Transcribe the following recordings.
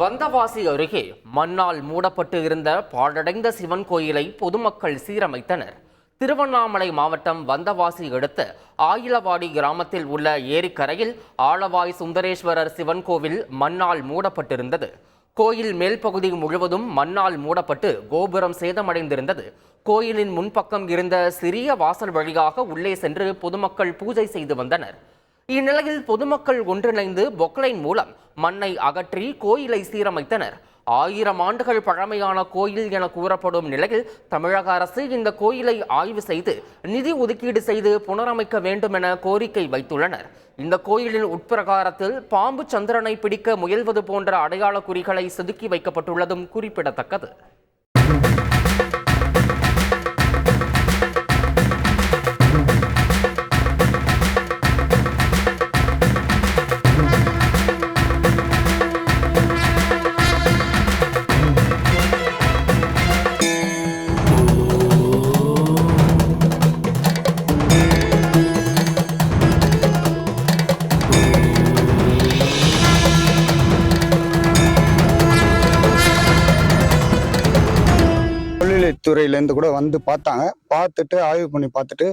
வந்தவாசி அருகே மண்ணால் மூடப்பட்டு இருந்த பாழடைந்த சிவன் கோயிலை பொதுமக்கள் சீரமைத்தனர். திருவண்ணாமலை மாவட்டம் வந்தவாசி அடுத்த ஆயிலவாடி கிராமத்தில் உள்ள ஏரிக்கரையில் ஆலவாய் சுந்தரேஸ்வரர் சிவன் கோவில் மண்ணால் மூடப்பட்டிருந்தது. கோயில் மேல் பகுதி முழுவதும் மண்ணால் மூடப்பட்டு கோபுரம் சேதமடைந்திருந்தது. கோயிலின் முன்பக்கம் இருந்த சிறிய வாசல் வழியாக உள்ளே சென்று பொதுமக்கள் பூஜை செய்து வந்தனர். இந்நிலையில் பொதுமக்கள் ஒன்றிணைந்து பொக்லைன் மூலம் மண்ணை அகற்றி கோயிலை சீரமைத்தனர். ஆயிரம் ஆண்டுகள் பழமையான கோயில் என கூறப்படும் நிலையில் தமிழக அரசு இந்த கோயிலை ஆய்வு செய்து நிதி ஒதுக்கீடு செய்து புனரமைக்க வேண்டும் என கோரிக்கை வைத்துள்ளனர். இந்த கோயிலின் உட்பிரகாரத்தில் பாம்பு சந்திரனை பிடிக்க முயல்வது போன்ற அடையாள குறிகளை செதுக்கி வைக்கப்பட்டுள்ளதும் குறிப்பிடத்தக்கது. துறையிலேருந்து கூட வந்து பார்த்தாங்க. பார்த்துட்டு ஆய்வு பண்ணி பார்த்துட்டு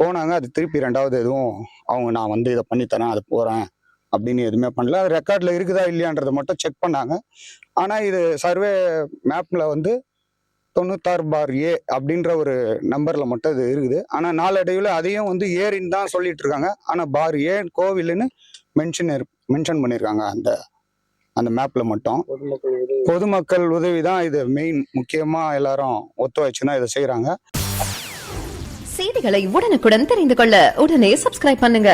போனாங்க. அது திருப்பி ரெண்டாவது எதுவும் அவங்க நான் வந்து இதை பண்ணித்தரேன் அது போகிறேன் அப்படின்னு எதுவுமே பண்ணல. அது ரெக்கார்டில் இருக்குதா இல்லையான்றதை மட்டும் செக் பண்ணாங்க. ஆனால் இது சர்வே மேப்பில் வந்து தொண்ணூத்தாறு பார் ஏ அப்படின்ற ஒரு நம்பரில் மட்டும் இது இருக்குது. ஆனால் நாளடைவில் அதையும் வந்து ஏரின்னு தான் சொல்லிட்டு இருக்காங்க. ஆனால் பார் ஏ கோவில்னு மென்ஷன் மென்ஷன் பண்ணியிருக்காங்க அந்த அந்த மேப்பில் மட்டும். பொதுமக்கள் உதவி. தான் இது மெயின் முக்கியமா எல்லாரும் ஒத்துழைச்சு தான் இதை செய்யறாங்க செய்திகளை உடனுக்குடன் தெரிந்து கொள்ள உடனே சப்ஸ்கிரைப் பண்ணுங்க.